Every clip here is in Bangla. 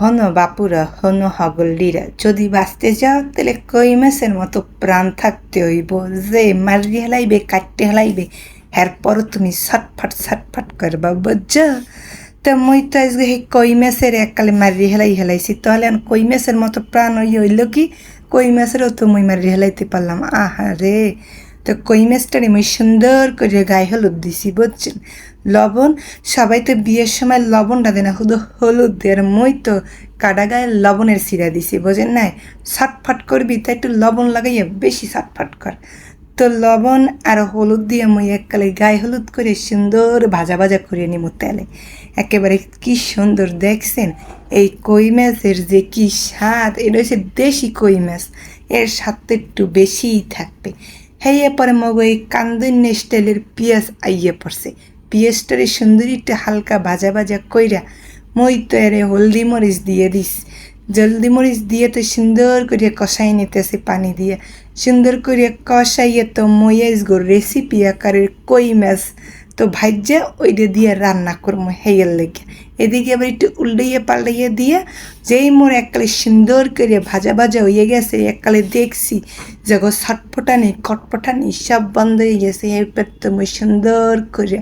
হন বাপুরা, হন হগল্লিরা যদি বাঁচতে যাও তাহলে কই মাসের মতো প্রাণ থাকতে হইব? যে মারি হেলাইবে, কাটতে হেলাইবে এরপর তুমি ছটফট ছটফট করবা, বুঝছ? তো মই তো আজকে সেই কই মাছের এককালে মারি হেলাই হেলাইছি, তাহলে কই মাছের মতো প্রাণ হই হইল কি? কই মাছেরও তো মই মারি হেলাইতে পারলাম। আহা রে তো কই মাছটারে মই সুন্দর করে গায়ে হলুদ দিছি, বুঝছেন? লবণ, সবাই তো বিয়ের সময় লবণটা দেয় না, শুধু হলুদ দিয়ে। আর মই তো কাটা গায়ে লবণের সিরা দিছি, বোঝেন নাই? ছটফট করবি, তাই একটু লবণ লাগাইয়া বেশি ছটফট কর। তো লবণ আর হলুদ দিয়ে মই এককালে গায়ে হলুদ করে সুন্দর ভাজা ভাজা করে নিব তেলে। একেবারে কি সুন্দর, দেখছেন? এই কই মাছের যে কি স্বাদ, এটা হচ্ছে দেশি কই মাছ এর স্বাদ তো একটু বেশিই থাকবে। হেয়ে পরে মগ এই কান্দন্য স্টাইলের পিঁয়াজ আইয়ে পড়ছে। পেঁয়াজটারে সুন্দরীটা হালকা ভাজা ভাজা কইরা মই তো এরে হলদি মরিচ দিয়ে দিস। জলদি মরিচ দিয়ে তো সুন্দর করে কষাই নিতেছে পানি দিয়ে। সুন্দর করে কষাইয়ে তো ময়াজ গো রেসিপি আকারের কই মাছ তো ভাজ্যা ওইটা দিয়ে রান্না করব হেয়ের লেগে। এদিকে আবার একটু উল্টাইয়ে পাল্টাইয়ে দিয়ে যেই মোর এককালে সুন্দর করে ভাজা ভাজা হয়ে গেছে, এককালে দেখছি যে গো ছটফটানি কটফটানি সব বন্ধ হয়ে গেছে, এরপর তো মই সুন্দর করে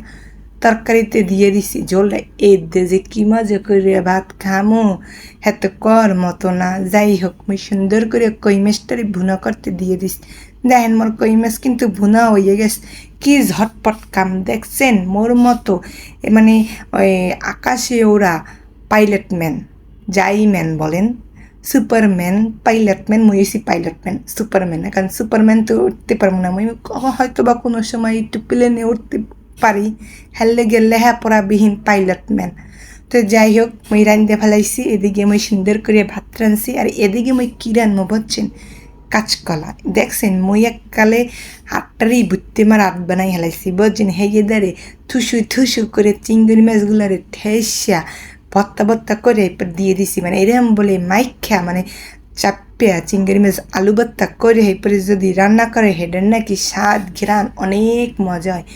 তরকারিতে দিয়ে দিছি। ঝোলটা এই দে যে কি মজা করে ভাত খামো এত কর মতো না। যাই হোক মুই সুন্দর করে কই মাছটারে ভুনা করতে দিয়ে দিস দেখেন মোর কই কিন্তু ভুনা হয়ে গেছে। কি ঝটপট কাম, দেখছেন? মোর মতো, এ মানে ওই আকাশে ওরা পাইলট ম্যান, যাই ম্যান বলেন। সুপারম্যান পাইলটম্যান মুই হয়েছি পাইলটম্যান সুপারম্যান। কারণ সুপারম্যান তো উঠতে পারব না। মুই হয়তো বা কোনো সময় একটু প্লেনে উঠতে পারি হেললে গেলে হ্যাঁ পড়াবিহীন পাইলটম্যান তো যাই হোক মুই রান্ধতে ফেলাইছি এদিকে মুই সুন্দর করে ভাত রাঁধছি আর এদিকে মুই কী রান্নবো বুঝছেন কাঁচকলা দেখছেন, মই এককালে হাটটারই বুত্তে মার আট বানাই হেলাইছি বুঝছেন হেগে দাঁড়ে থুসু থুসু করে চিংড়ি মাছগুলারে ঠেসা ভত্তা ভত্তা করে দিয়ে দিছি মানে এরকম বলে মাইখা মানে চাপিয়া চিংড়ি মাছ আলু ভত্তা করে এরপরে যদি রান্না করে হেডের নাকি স্বাদ ঘ্রাণ অনেক মজা হয়।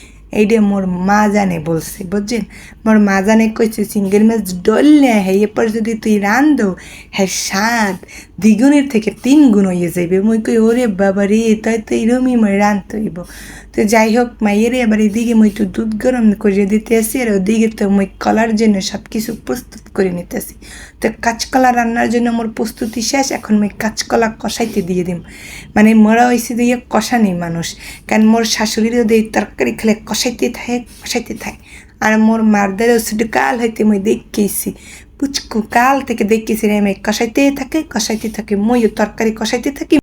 এইটা মোর মা জানে বলছে, বুঝছেন? মোর মা জানে কইছে চিংড়ি মাছ ডললে হ্যাঁ এরপর যদি তুই রান্ধো হ্যাঁ স্বাদ দ্বিগুণের থেকে তিন গুণ হয়ে যাইবে। মুই কই, ওরে বাবা রে, তাই তো এরমই মই রান্ধতে হইব। তো যাই হোক, মাইয়েরে এবার এদিকে মই একটু দুধ গরম করে দিতে আসি, আর ওদিকে তো মই কলার জন্য সব কিছু প্রস্তুত করে নিতেছি তো কাঁচকলা রান্নার জন্য মোর প্রস্তুতি শেষ, এখন মই কাঁচকলা কষাইতে দিয়ে দিম। মানে মোরা হয়েছে দিয়ে কষানি মানুষ, কারণ মোর শাশুড়িরও দিয়ে তরকারি খেলে কষাইতে থাকে কষাইতে থাকে আর মোর মারদের শুধু কাল হইতে মই দেখেছি পুচকু কাল থেকে দেখেছি রে আমি কষাইতে থাকে কষাইতে থাকে মইও তরকারি কষাইতে থাকি